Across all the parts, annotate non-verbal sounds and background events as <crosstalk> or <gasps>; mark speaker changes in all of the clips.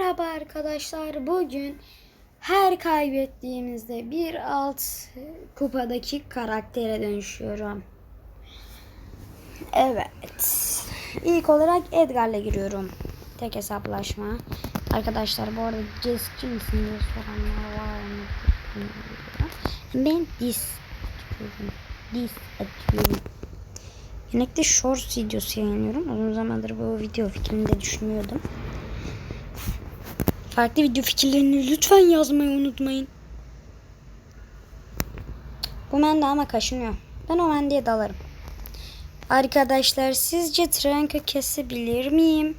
Speaker 1: Merhaba arkadaşlar. Bugün her kaybettiğimizde bir alt kupadaki karaktere dönüşüyorum. Evet. İlk olarak Edgar'la giriyorum. Tek hesaplaşma. Arkadaşlar bu arada Jessica misin diye soranlar var mı? Ben dis atıyorum. Dis atıyorum. Genellikle short videosu yayınlıyorum. Uzun zamandır bu video fikrini de düşünüyordum. Farklı video fikirlerini lütfen yazmayı unutmayın. Bu mende ama kaşınıyor. Ben o mendeye dalarım. Arkadaşlar sizce Tranka kesebilir miyim?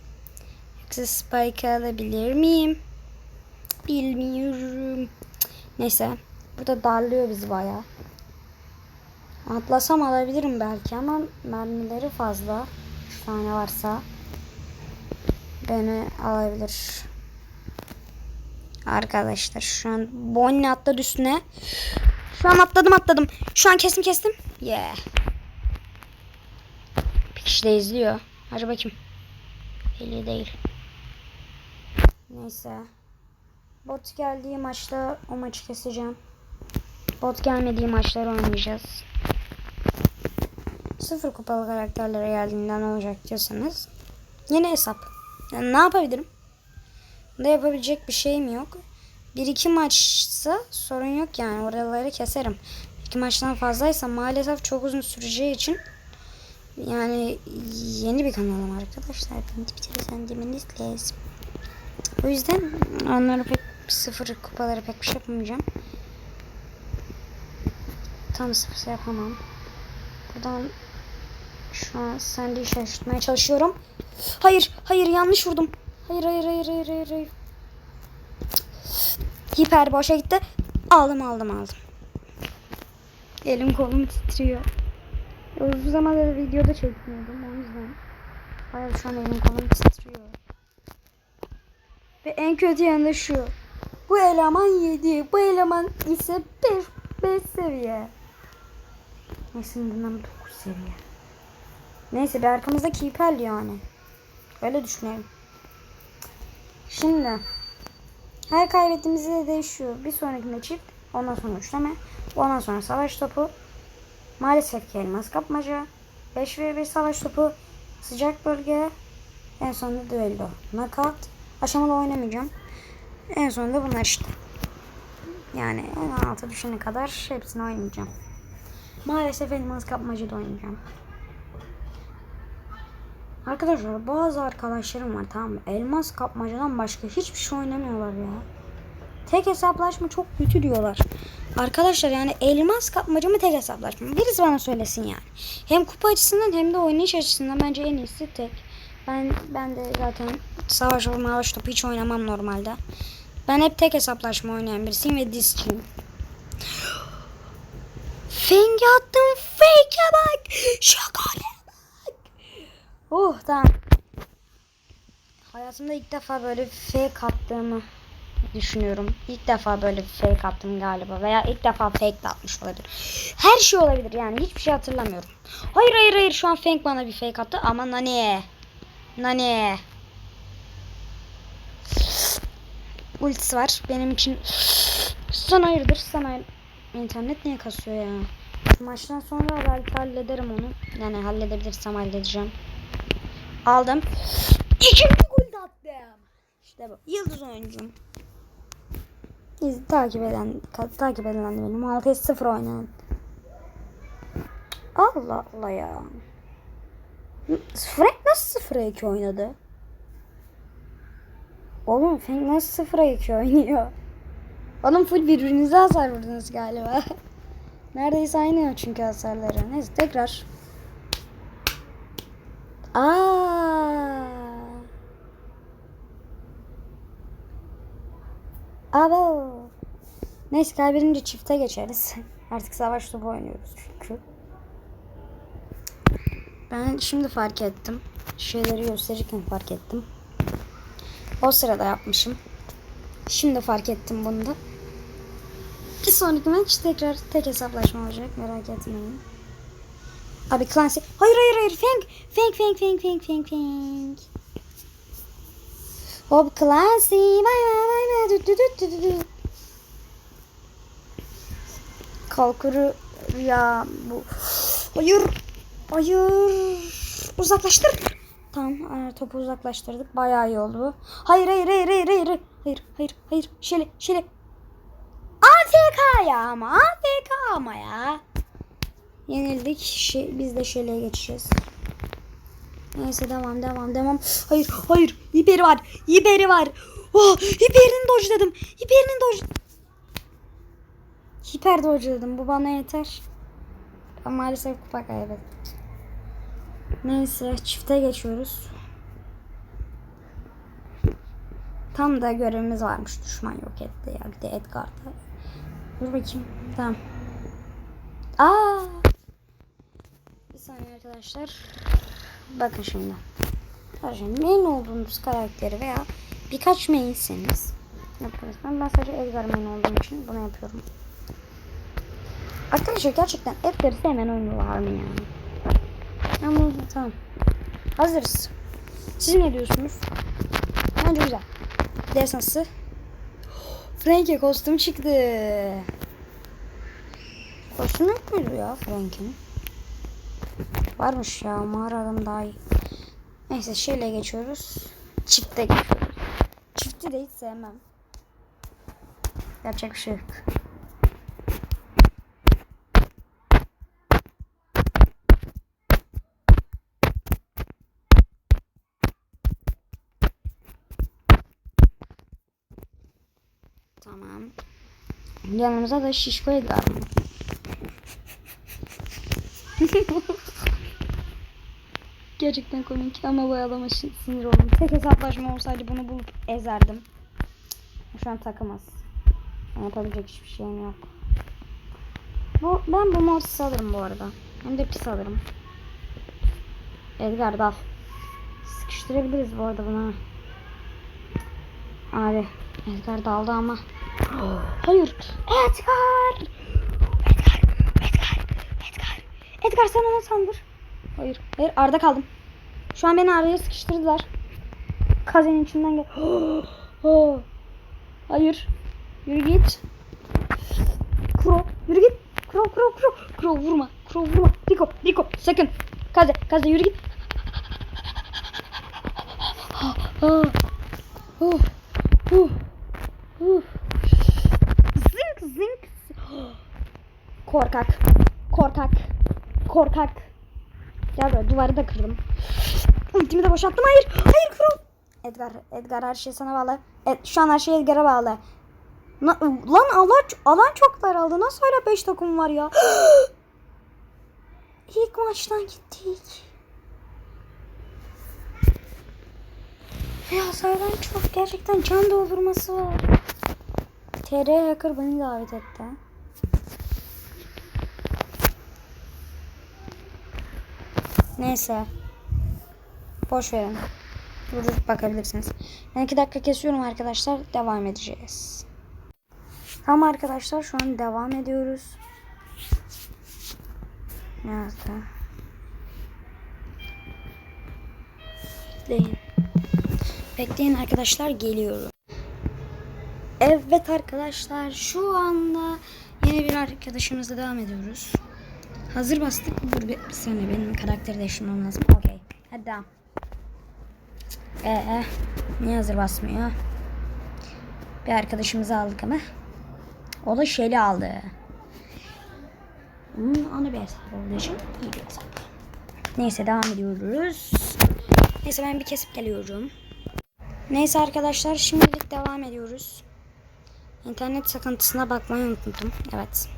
Speaker 1: Yoksa Spike alabilir miyim? Bilmiyorum. Neyse. Burada darlıyor bizi bayağı. Atlasam alabilirim belki ama mermileri fazla. 3 tane varsa beni alabilir. Arkadaşlar şu an Bonnie atladı üstüne. Şu an atladım atladım. Şu an kestim kestim. Yeah. Bir kişi de izliyor. Hadi bakayım. Belli değil. Neyse. Bot geldiği maçta o maçı keseceğim. Bot gelmediği maçları oynayacağız. Sıfır kupalı karakterlere geldiğinde ne olacak diyorsanız. Yeni hesap. Yani ne yapabilirim? Da yapabilecek bir şeyim yok. Bir iki maçsa sorun yok yani oraları keserim. İki maçtan fazlaysa maalesef çok uzun süreceği için yani yeni bir kanalım arkadaşlar. Beni demeniz lazım. O yüzden onları pek sıfır kupaları pek bir şey yapamayacağım. Tam sıfır yapamam. Buradan şu an sende şaşırtmaya çalışıyorum. Hayır, hayır yanlış vurdum. Hayır, hayır, hayır, hayır, hayır, hayır. Hiper boşa gitti. Aldım, aldım, aldım. Elim kolum titriyor. Uzun zamandır videoda çekmiyordum o yüzden. Bayağı şu an elim kolum titriyor. Ve en kötü yanı şu. Bu eleman 7. Bu eleman ise 5, 5 seviye. Neyse bundan 9 seviye. Neyse bir arkamızdaki hiper yani. Öyle düşünelim. Şimdi her kaybettiğimizde de değişiyor. Bir sonrakinde çift, ondan sonra üçleme, ondan sonra savaş topu. Maalesef ki elmas kapmaca, 5 ve 5 savaş topu, sıcak bölge, en sonunda düello, knockout. Aşamalı oynamayacağım. En sonunda bunlar işte. Yani en altı düşene kadar hepsini oynayacağım. Maalesef elmas kapmaca da oynayacağım. Arkadaşlar bazı arkadaşlarım var tamam mı? Elmas kapmacadan başka hiçbir şey oynamıyorlar ya. Tek hesaplaşma çok kötü diyorlar. Arkadaşlar yani elmas kapmaca mı tek hesaplaşma mı? Birisi bana söylesin yani. Hem kupa açısından hem de oynayış açısından bence en iyisi tek. Ben ben de zaten savaş mavaş topu hiç oynamam normalde. Ben hep tek hesaplaşma oynayan birisiyim ve dizciyim. <gasps> Fenge attım fake'e bak. Bak. Oh tamam. Hayatımda ilk defa böyle fake attığımı düşünüyorum. İlk defa böyle fake attım galiba. Veya ilk defa fake de atmış olabilir. Her şey olabilir yani. Hiçbir şey hatırlamıyorum. Hayır hayır hayır şu an Feng bana bir fake attı. Ama nani? Nani? Ultisi var. Benim için sen hayırdır sen hayır. İnternet niye kasıyor ya? Maçtan sonra belki hallederim onu. Yani halledebilirsem halledeceğim. Aldım. İkinci gol attım. İşte bu. Yıldız oyuncum. İz, takip eden, takip edilen benim. 6-0 oynayan. Allah Allah ya. Frank nasıl 0'a 2 oynadı? Oğlum Frank nasıl 0'a 2 oynuyor? Oğlum full birbirinize hasar vurdunuz galiba. <laughs> Neredeyse aynı çünkü hasarları. Neyse tekrar. Aa. Abo. Neyse kaybedince çifte geçeriz. <laughs> Artık savaş topu oynuyoruz çünkü. Ben şimdi fark ettim. Şeyleri gösterirken fark ettim. O sırada yapmışım. Şimdi fark ettim bunu da. Bir sonraki maç tekrar tek hesaplaşma olacak. Merak etmeyin. Abi Clancy. Hayır hayır hayır. Feng. Feng Feng Feng Feng Feng Feng. Hop Clancy. Bay bay bay bay. Düt düt düt düt düt. Kalkuru ya bu. Hayır. Hayır. Uzaklaştır. Tamam e, topu uzaklaştırdık. Bayağı iyi oldu. Hayır hayır hayır hayır hayır. Hayır hayır hayır. Şöyle şöyle. AFK ya ama AFK ama ya. Yenildik. Şey, biz de şöyle geçeceğiz. Neyse devam devam devam. Hayır hayır. Hiperi var. Hiperi var. Oh, hiperini dojladım. Hiperini doj... Hiper dojladım. Bu bana yeter. Ama maalesef kupa kaybettim. Neyse çifte geçiyoruz. Tam da görevimiz varmış. Düşman yok etti ya. Bir de Edgar'da. Dur bakayım. Tamam. Aa! Bir saniye arkadaşlar. Bakın şimdi. Arkadaşlar main olduğunuz karakteri veya birkaç mainseniz yaparız. Ben, ben sadece Edgar main olduğum için bunu yapıyorum. Arkadaşlar gerçekten Edgar'ı sevmeyen oyunu var mı yani? Ama tamam. Hazırız. Siz ne diyorsunuz? Bence güzel. Desansı. Frank'e kostüm çıktı. Kostüm yok muydu ya Frank'in? Varmış ya mağara adam daha iyi. Neyse şeyle geçiyoruz. Çifte geçiyoruz. Çifti de hiç sevmem. Yapacak bir şey yok. Tamam. Yanımıza da şişko Edgar mı? <laughs> Gerçekten komik ama bu adama sinir oldum. Tek hesaplaşma olsaydı bunu bulup ezerdim. Şu an takımız. Yapabilecek hiçbir şeyim yok. Bu, ben bu Mortis'i alırım bu arada. Hem de pis alırım. Edgar dal. Sıkıştırabiliriz bu arada bunu. Abi Edgar daldı ama. Hayır. Edgar. Edgar. Edgar. Edgar. Edgar sen onu sandır. Hayır. Hayır Arda kaldım. Şu an beni araya sıkıştırdılar. Kazenin içinden gel. <gasps> Oh. Hayır. Yürü git. Kuro. Yürü git. Kuro kuro kuro. Kuro vurma. Kuro vurma. Rico. Rico. Sakın. Kaze. Kaze yürü git. <gasps> Ah, ah. Oh. Oh. Zınk zınk. <gasps> Korkak. Korkak. Korkak. Gel böyle duvarı da kırdım. Ultimi de boşalttım. Hayır. Hayır kral. Edgar. Edgar her şey sana bağlı. Ed, şu an her şey Edgar'a bağlı. Na- lan alan, alan çok daraldı. Nasıl hala 5 takım var ya? <gasps> İlk maçtan gittik. Ya sayıdan çok gerçekten can doldurması var. TR Hacker beni davet etti. Neyse. Boş verin. Durdurup bakabilirsiniz. Ben iki dakika kesiyorum arkadaşlar. Devam edeceğiz. Tamam arkadaşlar şu an devam ediyoruz. Nerede? Bekleyin. Bekleyin arkadaşlar geliyorum. Evet arkadaşlar şu anda yeni bir arkadaşımızla devam ediyoruz. Hazır bastık. Dur bir, bir saniye benim karakteri değiştirmem lazım. Okey. Hadi devam. Ee, niye hazır basmıyor? Bir arkadaşımızı aldık ama. O da Shelly aldı. Hmm, onu bir hesap olduğu için bir hesap. Neyse devam ediyoruz. Neyse ben bir kesip geliyorum. Neyse arkadaşlar şimdilik devam ediyoruz. İnternet sıkıntısına bakmayı unuttum. Evet.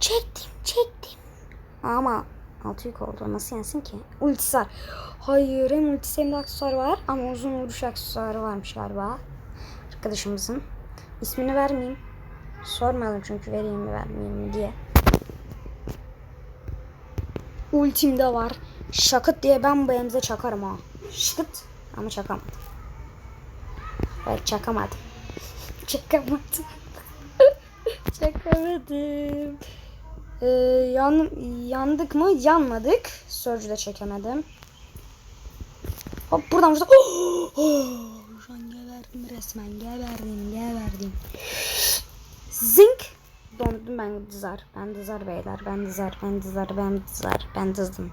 Speaker 1: Çektim çektim. Ama altı yük oldu. Nasıl yensin ki? Ultisi var. Hayır hem ultisi hem de aksesuarı var. Ama uzun vuruş aksesuarı varmış galiba. Arkadaşımızın. İsmini vermeyeyim. Sormadım çünkü vereyim mi vermeyeyim mi diye. Ultim de var. Şakıt diye ben bu elimize çakarım ha. Şıkıt ama çakamadım. Evet çakamadım. <laughs> Çakamadım. <laughs> çakamadım. Ee, yan, yandık mı? Yanmadık. Sörcü de çekemedim. Hop buradan buradan. Oh, <gasps> şu an geberdim resmen. Geberdim, geberdim. Zink. Dondum ben dızar. Ben dızar beyler. Ben dızar. Ben dızar. Ben dızar. Ben dızdım.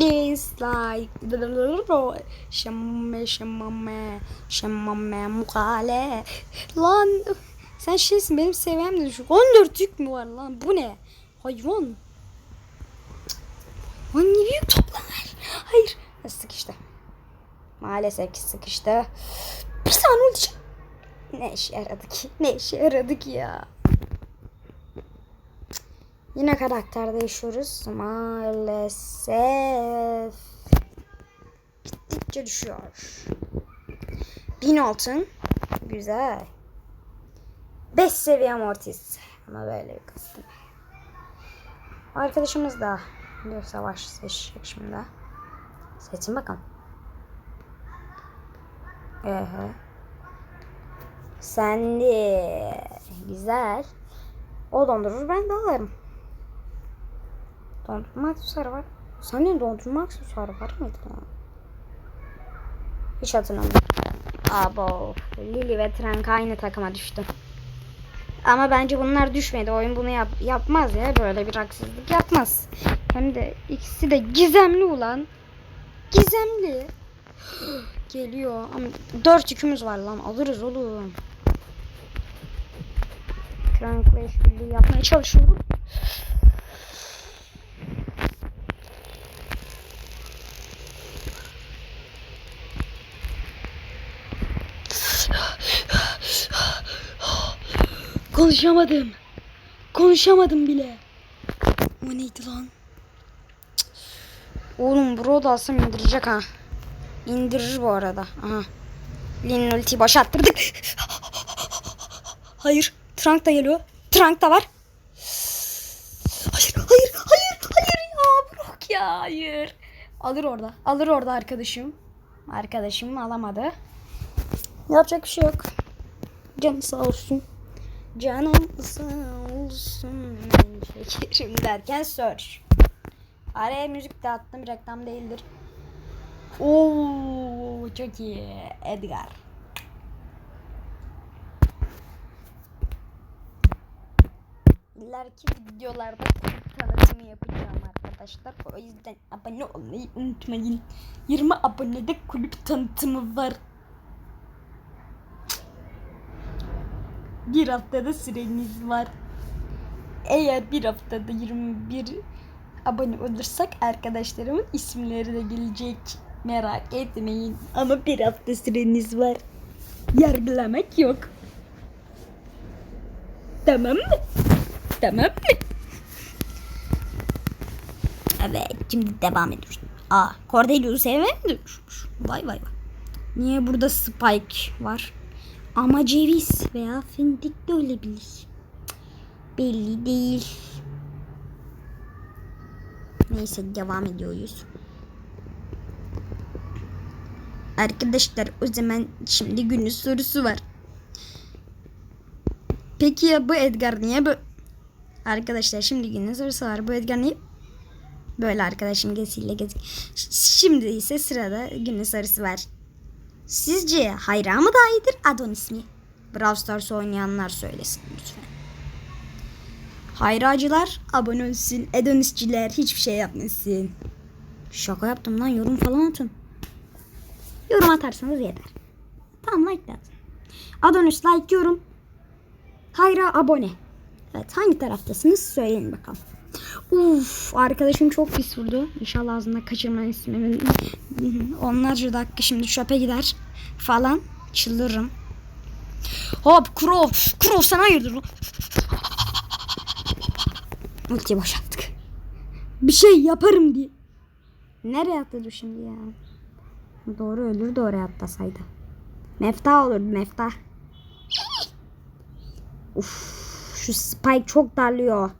Speaker 1: Dislike. Şemmame şemmame şemmame mukale. Lan sen şeysin benim seviyem de düşük. 14 yük mü var lan? Bu ne? Hayvan. Lan ne büyük toplar. Hayır. Sıkıştı. Maalesef ki sıkıştı. Bir saniye olacak. Ne işe yaradı ki? Ne işe yaradı ki ya? Yine karakter değişiyoruz. Maalesef. Gittikçe düşüyor. Bin altın. Güzel. 5 seviye mortis. Ama böyle bir kostüm. Arkadaşımız da bir savaş seçecek şimdi. Seçin bakalım. Ehe. Sen de güzel. O dondurur ben de alırım. Dondurma aksesuarı var. Senin dondurma aksesuarı var mıydı? Hiç hatırlamıyorum. Abo. Lily ve Trank aynı takıma düştü. Ama bence bunlar düşmedi. Oyun bunu yap yapmaz ya. Böyle bir haksızlık yapmaz. Hem de ikisi de gizemli ulan. Gizemli. <gasps> Geliyor. Ama dört yükümüz var lan. Alırız oğlum. Krank'la işbirliği yapmaya çalışıyorum. Konuşamadım. Konuşamadım bile. O neydi lan? Oğlum bro da alsam indirecek ha. İndirir bu arada. Aha. Lin'in ultiyi boşalttırdık. <laughs> Hayır. Trunk da geliyor. Trunk da var. Hayır, hayır, hayır, hayır ya. Bırak ya, hayır. Alır orada. Alır orada arkadaşım. Arkadaşım alamadı. Yapacak bir şey yok. Canı sağ olsun. Canım sağ olsun. Şekerim derken search. Araya müzik de attım. Reklam değildir. Oo çok iyi. Edgar. İleriki videolarda tanıtımı yapacağım arkadaşlar. O yüzden abone olmayı unutmayın. 20 abonede kulüp tanıtımı var. Bir haftada süreniz var. Eğer bir haftada 21 abone olursak arkadaşlarımın isimleri de gelecek. Merak etmeyin. Ama bir hafta süreniz var. Yargılamak yok. Tamam mı? Tamam mı? Evet şimdi devam ediyoruz. Aa Cordelius'u sevmem mi? Vay vay vay. Niye burada Spike var? Ama ceviz veya fındık da olabilir. Belli değil. Neyse devam ediyoruz. Arkadaşlar o zaman şimdi günün sorusu var. Peki ya bu Edgar niye bu? Arkadaşlar şimdi günün sorusu var. Bu Edgar niye? Böyle arkadaşım gesiyle gez. Şimdi ise sırada günün sorusu var. Sizce Hayra mı daha iyidir Adonis mi? Brawl Stars oynayanlar söylesin lütfen. Hayracılar abone olsun. Adonisçiler hiçbir şey yapmasın. Şaka yaptım lan yorum falan atın. Yorum atarsanız yeter. Tamam like de. Adonis like yorum. Hayra abone. Evet hangi taraftasınız söyleyin bakalım. Uf arkadaşım çok pis vurdu. İnşallah ağzına kaçırma ismimi. <laughs> Onlarca dakika şimdi çöpe gider falan. Çıldırırım. Hop Crow. Crow sen hayırdır lan? Ultiyi. Bir şey yaparım diye. Nereye atladı şimdi ya? Doğru ölürdü oraya atlasaydı. Mefta olurdu mefta. Uf, şu Spike çok darlıyor.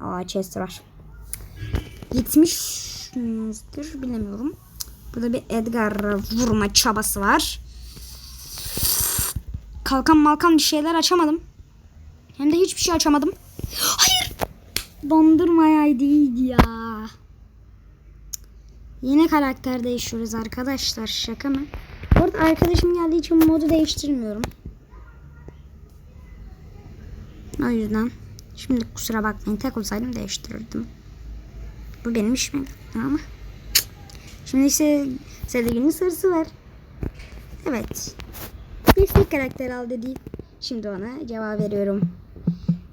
Speaker 1: Aa chest var. Gitmiştir bilemiyorum. Burada bir Edgar vurma çabası var. Kalkan malkan bir şeyler açamadım. Hem de hiçbir şey açamadım. Hayır. Dondurmayaydı iyiydi ya. Yine karakter değişiyoruz arkadaşlar. Şaka mı? Orada arkadaşım geldiği için modu değiştirmiyorum. O yüzden şimdi kusura bakmayın tek olsaydım değiştirirdim. Bu benim işim ama. Şimdi ise Sedegün'ün sarısı var. Evet. Bir karakter al dedi. Şimdi ona cevap veriyorum.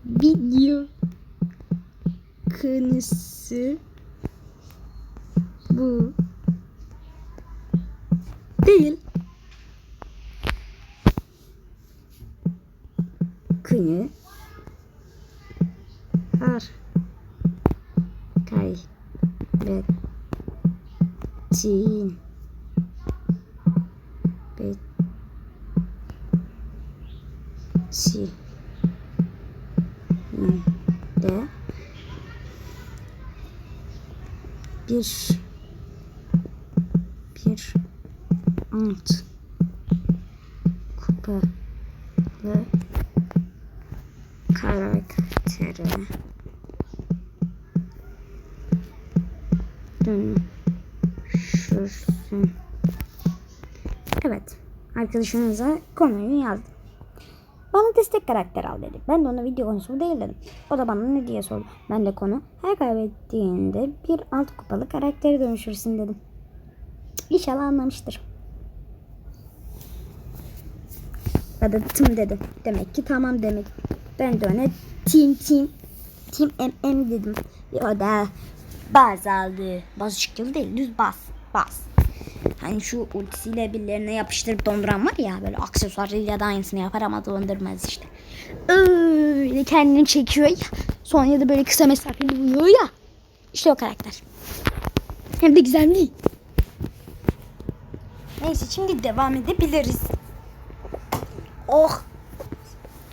Speaker 1: Video konusu bu değil. Kıyı har kay bet tin bet si de bir bir ant Arkadaşınıza konuyu yazdım. Bana destek karakter al dedi. Ben de ona video konusu değil dedim. O da bana ne diye sordu. Ben de konu her kaybettiğinde bir alt kupalı karaktere dönüşürsün dedim. İnşallah anlamıştır. Ya da tım dedi. Demek ki tamam demek. Ben de ona team team team MM dedim. Ve o da baz aldı. Baz çıktı değil düz bas. Bas. Hani şu ultisiyle birilerine yapıştırıp donduran var ya böyle aksesuarıyla da aynısını yapar ama dondurmaz işte. Öyle kendini çekiyor ya. Sonra da böyle kısa mesafeli vuruyor ya. İşte o karakter. Hem de değil. Neyse şimdi devam edebiliriz. Oh.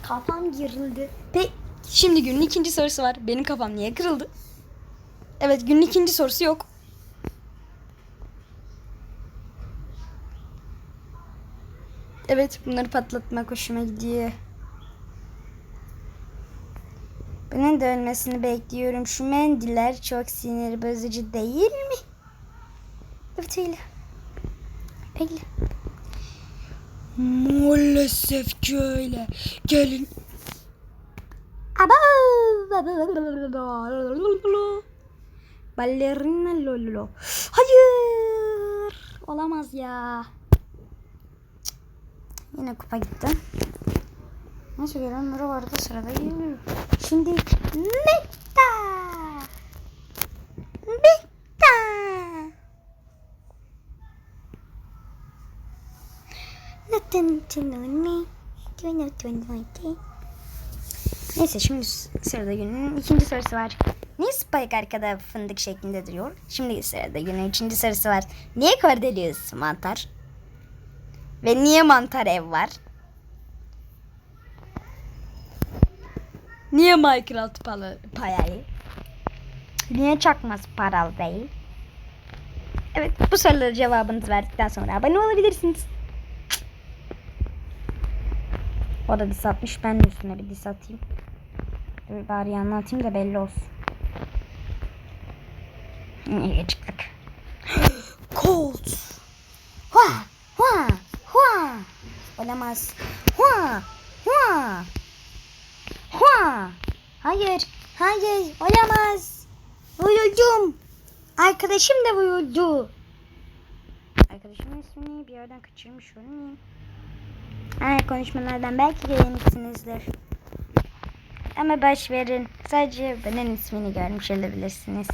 Speaker 1: Kafam girildi. Pe şimdi günün ikinci sorusu var. Benim kafam niye kırıldı? Evet günün ikinci sorusu yok. Evet bunları patlatmak hoşuma gidiyor. Bunun da ölmesini bekliyorum. Şu mendiller çok sinir bozucu değil mi? Evet öyle. Öyle. Maalesef ki öyle. Gelin. Ballerina lolo. Hayır. Olamaz ya. Yine kupa gitti. Nasıl görenleri vardı sırada geliyor. Şimdi Meta. Meta. Nothing to me. Neyse şimdi sırada günün ikinci sorusu var. Niye Spike arkada fındık şeklinde duruyor? Şimdi sırada günün üçüncü sorusu var. Niye Cordelius mantar? Ve niye mantar ev var? Niye Minecraft palı, payayı? Niye çakması paralı değil? Evet bu soruları cevabınızı verdikten sonra abone olabilirsiniz. O da dis atmış. Ben de üstüne bir dis atayım. Dur bari anlatayım da belli olsun. İyi çıktık. Cold. Hua, hua, hua. Olamaz. Hua, hua. Hua. Hayır, hayır, olamaz. Vuruldum. Arkadaşım da vuruldu. Arkadaşımın ismini bir yerden kaçırmış olmayayım. Ay konuşmalardan belki gelmişsinizdir. Ama baş verin. Sadece benim ismini görmüş olabilirsiniz.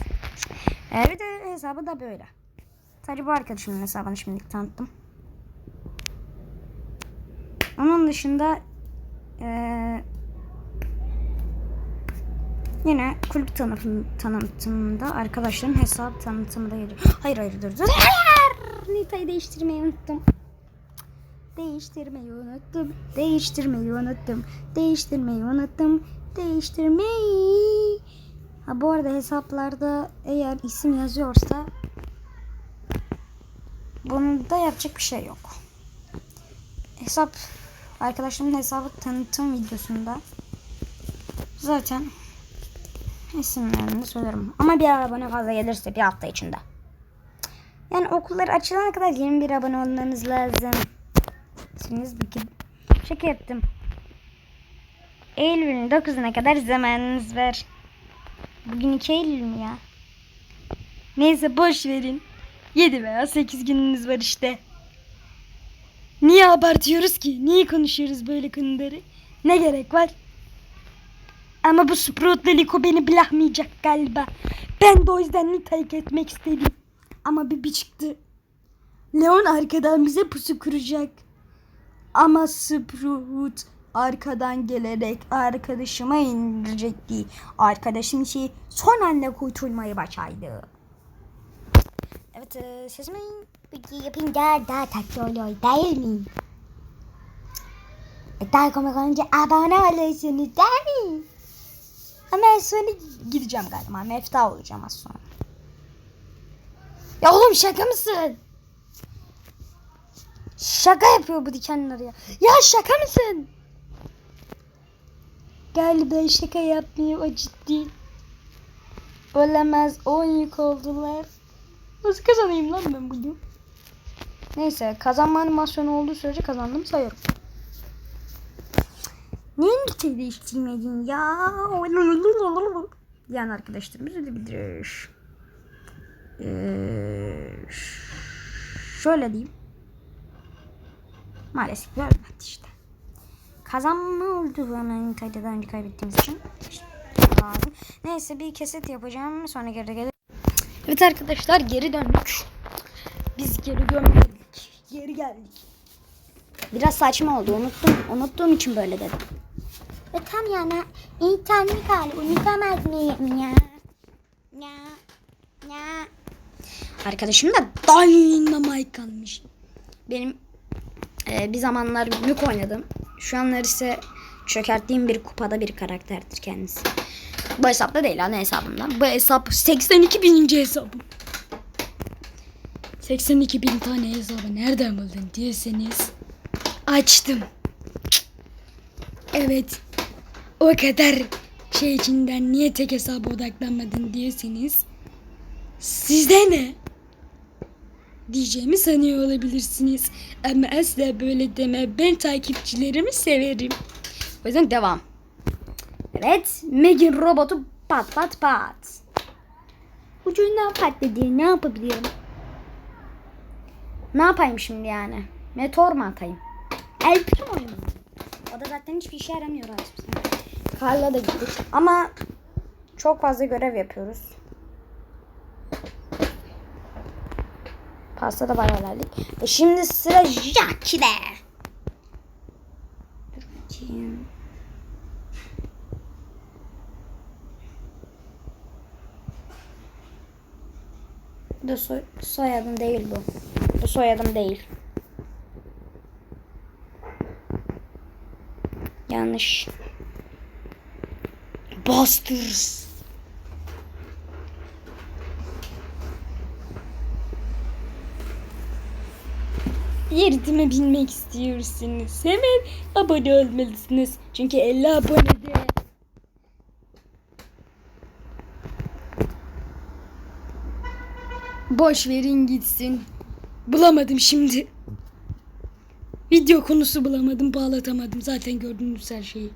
Speaker 1: De hesabı da böyle. Sadece bu arkadaşımın hesabını şimdilik tanıttım. Onun dışında ee, yine kulüp tanıtım, tanıtımında arkadaşların hesap tanıtımı da geliyor. <gasps> Hayır hayır dur dur. Hayır! Nita'yı değiştirmeyi unuttum. Değiştirmeyi unuttum. Değiştirmeyi unuttum. Değiştirmeyi unuttum. Değiştirmeyi. Ha bu arada hesaplarda eğer isim yazıyorsa bunun da yapacak bir şey yok. Hesap arkadaşımın hesabı tanıtım videosunda zaten isimlerini söylerim. Ama bir abone fazla gelirse bir hafta içinde. Yani okullar açılana kadar 21 abone olmanız lazım. Siz bir Şaka yaptım. Eylül'ün 9'una kadar zamanınız var. Bugün 2 Eylül mü ya? Neyse boş verin. 7 veya 8 gününüz var işte. Niye abartıyoruz ki? Niye konuşuyoruz böyle konuları? Ne gerek var? Ama bu Sprout'la Liko beni bilahmayacak galiba. Ben de o yüzden Nita'yı etmek istedim. Ama bir bir çıktı. Leon arkadan bize pusu kuracak. Ama Sprout arkadan gelerek arkadaşıma indirecekti. Arkadaşım ise son anda kurtulmayı başardı. Evet e, sesimi peki yapınca daha tatlı oluyor değil mi? E, daha komik olunca abone oluyorsunuz değil mi? Ama sonra gideceğim galiba. Mefta olacağım az sonra. Ya oğlum şaka mısın? Şaka yapıyor bu dikenler ya. Ya şaka mısın? Galiba şaka yapmıyor o ciddi. Olamaz 10 yük oldular. Nasıl kazanayım lan ben bugün? Neyse kazanma animasyonu olduğu sürece kazandım sayıyorum. Niye niteyi değiştirmedin ya? Yani arkadaşlarımız öyle bilir. Ee, şöyle diyeyim. Maalesef görmedi işte. Kazanma oldu bana daha önce kaybettiğimiz için. İşte. Neyse bir kesit yapacağım. Sonra geri gelir. Evet arkadaşlar geri döndük. Biz geri dönmedik. Geri geldik. Biraz saçma oldu. Unuttum. Unuttuğum için böyle dedim.
Speaker 2: Ve tam yani internet hali unutamaz mıyım ya? Ya. Ya.
Speaker 1: Arkadaşım da Dynamite almış. Benim e, bir zamanlar mük oynadım. Şu anlar ise çökerttiğim bir kupada bir karakterdir kendisi. Bu hesapta değil ana hesabımdan. Bu hesap 82 bininci hesabım. 82 bin tane hesabı nereden buldun diyorsanız açtım. Evet. O kadar şey içinden niye tek hesaba odaklanmadın diyorsanız sizde ne? Diyeceğimi sanıyor olabilirsiniz. Ama asla böyle deme. Ben takipçilerimi severim. O yüzden devam. Evet. Meg'in robotu pat pat pat. Ucundan patladı. Ne yapabilirim? Ne yapayım şimdi yani? Meteor mu atayım? El Primo mu? O da zaten hiçbir işe yaramıyor artık. Karla da gittik. Ama çok fazla görev yapıyoruz. Pasta da bayağı verdik. E şimdi sıra Jackie'de. Dur bakayım. Da soy, soyadım değil bu. Bu soyadım değil. Yanlış. Busters. Yeritimi bilmek istiyorsanız hemen abone olmalısınız. Çünkü 50 abonede. Boş verin gitsin. Bulamadım şimdi. Video konusu bulamadım, bağlatamadım. Zaten gördünüz her şeyi.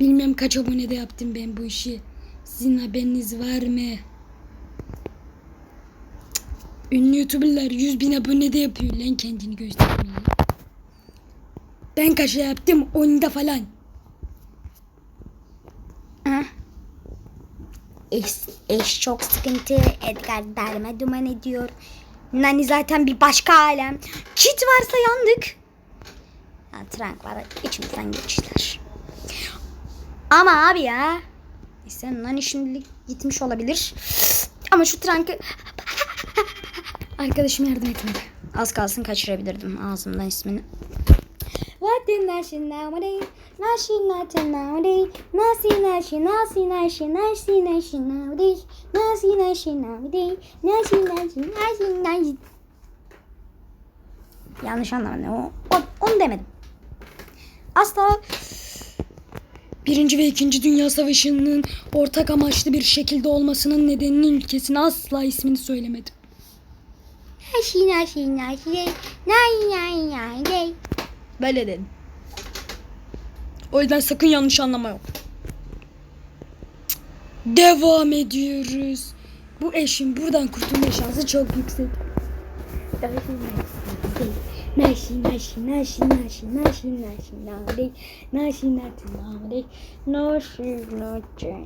Speaker 1: Bilmem kaç abonede yaptım ben bu işi. Sizin haberiniz var mı? Ünlü youtuberlar 100 bin abonede yapıyor lan kendini göstermeyi. Ben kaça yaptım? 10'da falan.
Speaker 2: Ah. Eş, eş çok sıkıntı. Edgar darma duman ediyor.
Speaker 1: Nani zaten bir başka alem. Kit varsa yandık.
Speaker 2: Ha, Trank var içimizden geçtiler.
Speaker 1: Ama abi ya. Neyse Nani şimdilik gitmiş olabilir. Ama şu trankı... Arkadaşım yardım etmedi. Az kalsın kaçırabilirdim ağzımdan ismini. The nation nowadays? Nation nation nowadays. Nasi nation nasi nation nasi nation nowadays. Nasi nation nowadays. Nasi nation nasi nation. Yanlış anlamadım. O, onu demedim. Asla Birinci ve İkinci Dünya Savaşı'nın ortak amaçlı bir şekilde olmasının nedeninin ülkesine asla ismini söylemedim.
Speaker 2: Naşi naşi naşi. Nay nay nay.
Speaker 1: Böyle dedim. O yüzden sakın yanlış anlama yok. Devam ediyoruz. Bu eşin buradan kurtulma şansı çok yüksek. Naşi naşi naşi naşi naşi naşi nari naşi naşi nari naşi naşi
Speaker 2: nari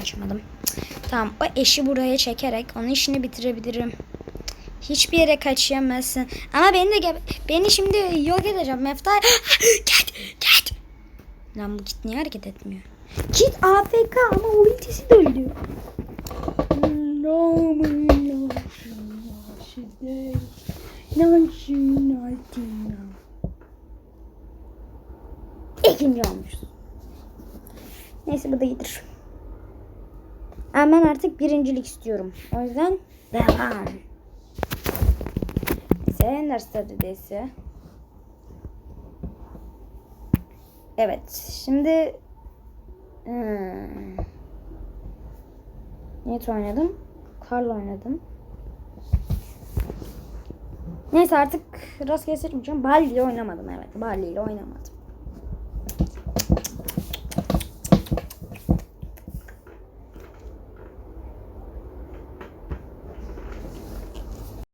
Speaker 2: Açmadım. Tamam o eşi buraya çekerek onun işini bitirebilirim. Hiçbir yere kaçamazsın. Ama beni de beni şimdi yok edeceğim. Mefta git <gasps> git. Lan bu git niye hareket etmiyor?
Speaker 1: Kit AFK ama ultisi de öldü.
Speaker 2: İkinci olmuşuz. Neyse bu da iyidir. Ama ben artık birincilik istiyorum. O yüzden devam. Ender Stratejisi. Evet. Şimdi hmm. Nitro oynadım. Karl oynadım. Neyse artık rastgele seçmeyeceğim. Bali ile oynamadım evet. Bali ile oynamadım.